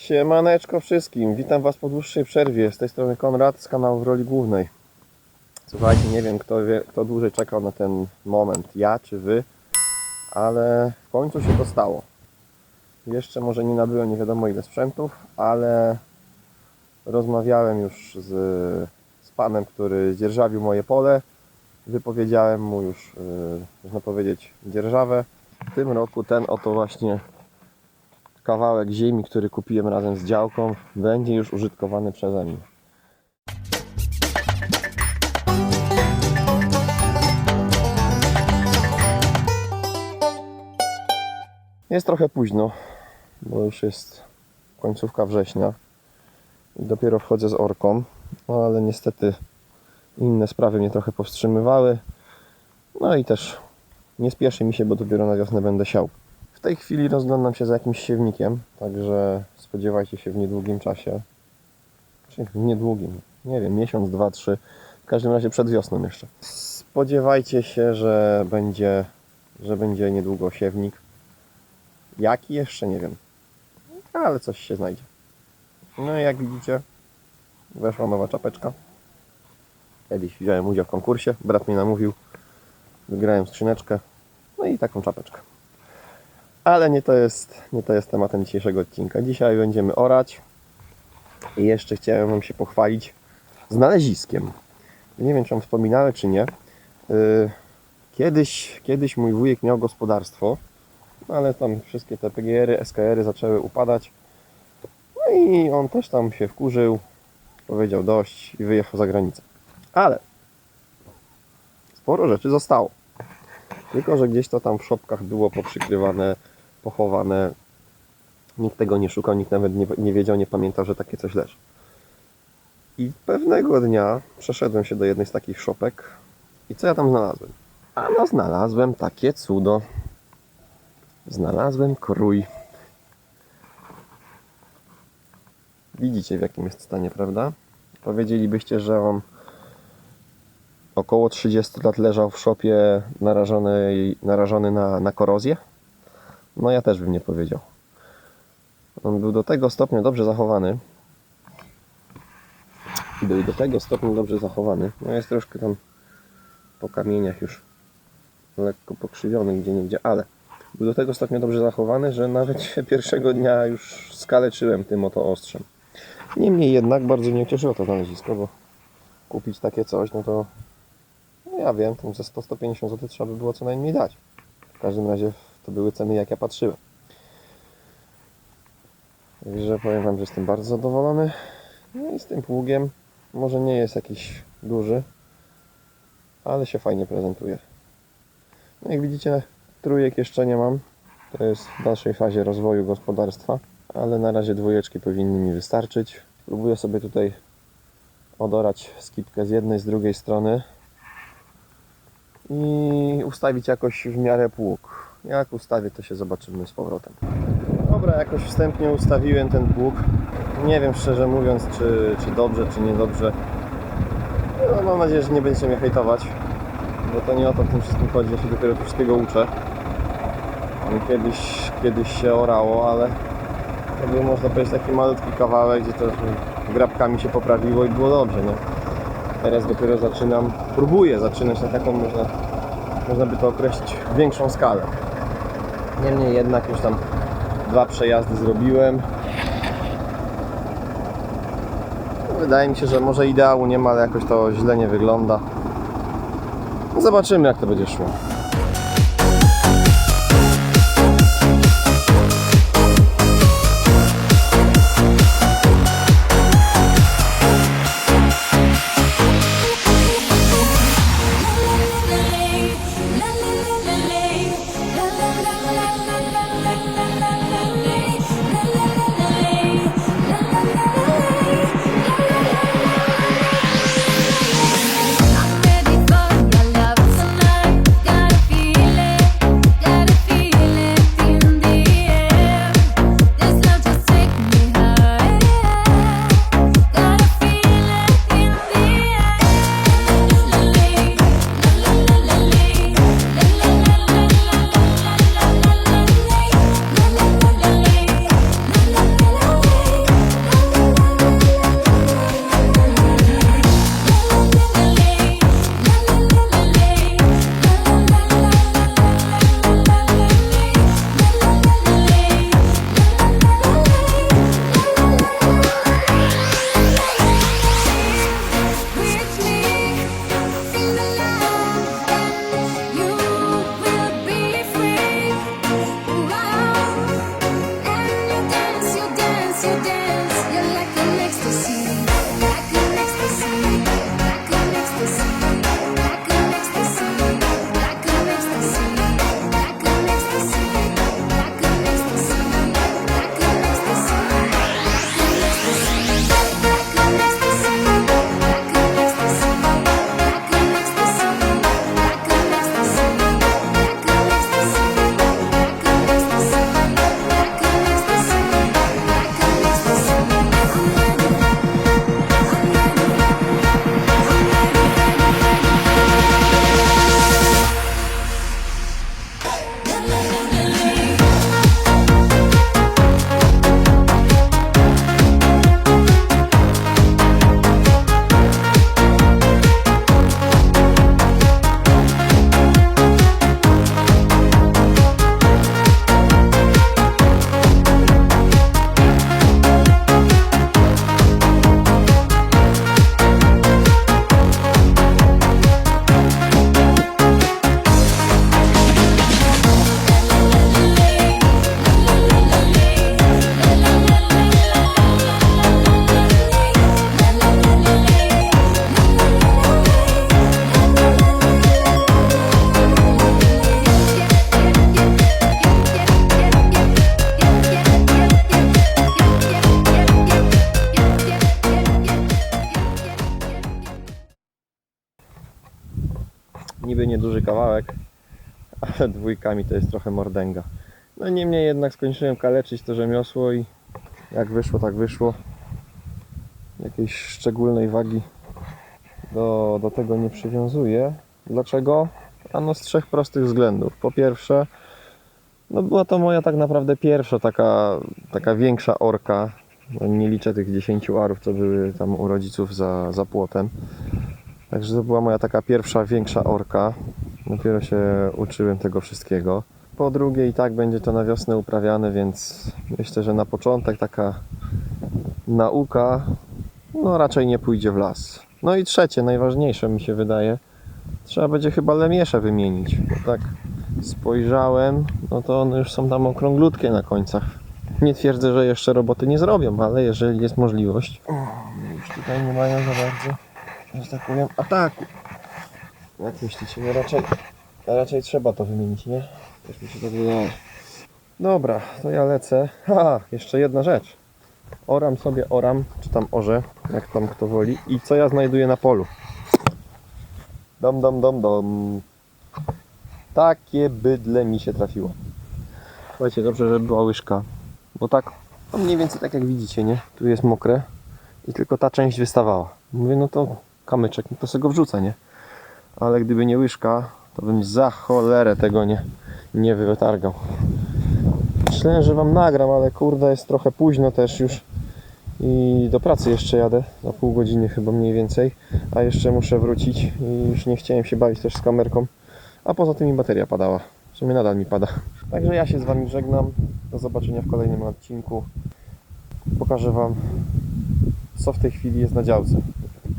Siemaneczko wszystkim, witam Was po dłuższej przerwie. Z tej strony Konrad z kanału w roli głównej. Słuchajcie, nie wiem kto, wie, kto dłużej czekał na ten moment, ja czy Wy, ale w końcu się to stało. Jeszcze może nie nabyłem nie wiadomo ile sprzętów, ale rozmawiałem już z, z panem, który dzierżawił moje pole. Wypowiedziałem mu już, yy, można powiedzieć, dzierżawę. W tym roku ten oto właśnie kawałek ziemi, który kupiłem razem z działką, będzie już użytkowany przeze mnie. Jest trochę późno, bo już jest końcówka września i dopiero wchodzę z orką, no ale niestety inne sprawy mnie trochę powstrzymywały. No i też nie spieszy mi się, bo dopiero na wiosnę będę siał. W tej chwili rozglądam się za jakimś siewnikiem, także spodziewajcie się w niedługim czasie. Czy w niedługim, nie wiem, miesiąc, dwa, trzy. W każdym razie przed wiosną jeszcze. Spodziewajcie się, że będzie, że będzie niedługo siewnik. Jaki jeszcze nie wiem, ale coś się znajdzie. No i jak widzicie, weszła nowa czapeczka. Kiedyś wziąłem udział w konkursie, brat mnie namówił, wygrałem skrzyneczkę, no i taką czapeczkę. Ale nie to jest, nie to jest tematem dzisiejszego odcinka. Dzisiaj będziemy orać i jeszcze chciałem Wam się pochwalić znaleziskiem. Nie wiem, czy Wam wspominałem, czy nie. Yy, Kiedyś, kiedyś mój wujek miał gospodarstwo, no ale tam wszystkie te PGR-y, SKR-y zaczęły upadać. No i on też tam się wkurzył, powiedział dość i wyjechał za granicę. Ale sporo rzeczy zostało. Tylko, że gdzieś to tam w szopkach było poprzykrywane, pochowane. Nikt tego nie szukał, nikt nawet nie, nie wiedział, nie pamiętał, że takie coś leży. I pewnego dnia przeszedłem się do jednej z takich szopek i co ja tam znalazłem? A no znalazłem takie cudo. Znalazłem krój. Widzicie w jakim jest stanie, prawda? Powiedzielibyście, że on około 30 lat leżał w szopie narażony, narażony na, na korozję? No ja też bym nie powiedział. On był do tego stopnia dobrze zachowany. Był do tego stopnia dobrze zachowany. No jest troszkę tam po kamieniach już lekko pokrzywiony gdzie niegdzie, ale był do tego stopnia dobrze zachowany, że nawet się pierwszego dnia już skaleczyłem tym oto ostrzem. Niemniej jednak bardzo mnie cieszyło to znalezisko, bo kupić takie coś, no to ja wiem, tam ze 100-150 zł trzeba by było co najmniej dać. W każdym razie to były ceny jak ja patrzyłem. Także powiem Wam, że jestem bardzo zadowolony. No i z tym pługiem może nie jest jakiś duży, ale się fajnie prezentuje. No jak widzicie, trójek jeszcze nie mam. To jest w dalszej fazie rozwoju gospodarstwa, ale na razie dwójeczki powinny mi wystarczyć. Spróbuję sobie tutaj odorać skipkę z jednej, z drugiej strony i ustawić jakoś w miarę pług. Jak ustawię, to się zobaczymy z powrotem. Dobra, jakoś wstępnie ustawiłem ten pług. Nie wiem szczerze mówiąc, czy, czy dobrze, czy niedobrze. No, mam nadzieję, że nie będziecie mnie hejtować, bo to nie o to w tym wszystkim chodzi. Ja się dopiero wszystkiego uczę. Kiedyś, kiedyś się orało, ale to był można powiedzieć taki malutki kawałek, gdzie to grabkami się poprawiło i było dobrze. Nie? Teraz dopiero zaczynam, próbuję zaczynać na taką, można, można by to określić, większą skalę. Niemniej jednak już tam dwa przejazdy zrobiłem. Wydaje mi się, że może ideału nie ma, ale jakoś to źle nie wygląda. Zobaczymy jak to będzie szło. Niby nieduży kawałek, ale dwójkami to jest trochę mordęga. No niemniej jednak skończyłem kaleczyć to rzemiosło i jak wyszło, tak wyszło. Jakiejś szczególnej wagi do, do tego nie przywiązuję. Dlaczego? Ano z trzech prostych względów. Po pierwsze, no była to moja tak naprawdę pierwsza taka, taka większa orka. No nie liczę tych 10 arów, co były tam u rodziców za, za płotem. Także to była moja taka pierwsza większa orka. Dopiero się uczyłem tego wszystkiego. Po drugie i tak będzie to na wiosnę uprawiane, więc myślę, że na początek taka nauka no raczej nie pójdzie w las. No i trzecie, najważniejsze mi się wydaje, trzeba będzie chyba lemiesze wymienić, bo tak spojrzałem, no to one już są tam okrąglutkie na końcach. Nie twierdzę, że jeszcze roboty nie zrobią, ale jeżeli jest możliwość, o, już tutaj nie mają za bardzo że tak powiem, ataku. Jak myślicie? No raczej, raczej trzeba to wymienić, nie? Też mi się tak wydaje. Dobra, to ja lecę. Ha, jeszcze jedna rzecz. Oram sobie, oram, czy tam orze, jak tam kto woli. I co ja znajduję na polu? Dom, dom, dom, dom. Takie bydle mi się trafiło. Słuchajcie, dobrze, że była łyżka. Bo tak, no mniej więcej tak jak widzicie, nie? Tu jest mokre i tylko ta część wystawała. Mówię, no to kamyczek, no to sobie go wrzucę, nie? Ale gdyby nie łyżka, to bym za cholerę tego nie, nie wytargał. Myślałem, że wam nagram, ale kurde, jest trochę późno też już. I do pracy jeszcze jadę, za pół godziny chyba mniej więcej. A jeszcze muszę wrócić i już nie chciałem się bawić też z kamerką. A poza tym mi bateria padała. W sumie nadal mi pada. Także ja się z wami żegnam. Do zobaczenia w kolejnym odcinku. Pokażę wam co w tej chwili jest na działce.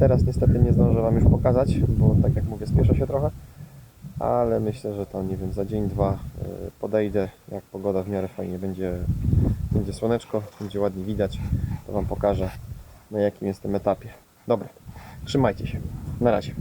Teraz niestety nie zdążę Wam już pokazać, bo tak jak mówię, spieszę się trochę, ale myślę, że tam, nie wiem, za dzień, dwa y, podejdę, jak pogoda w miarę fajnie będzie, będzie słoneczko, będzie ładnie widać, to Wam pokażę, na jakim jestem etapie. Dobra, trzymajcie się. Na razie.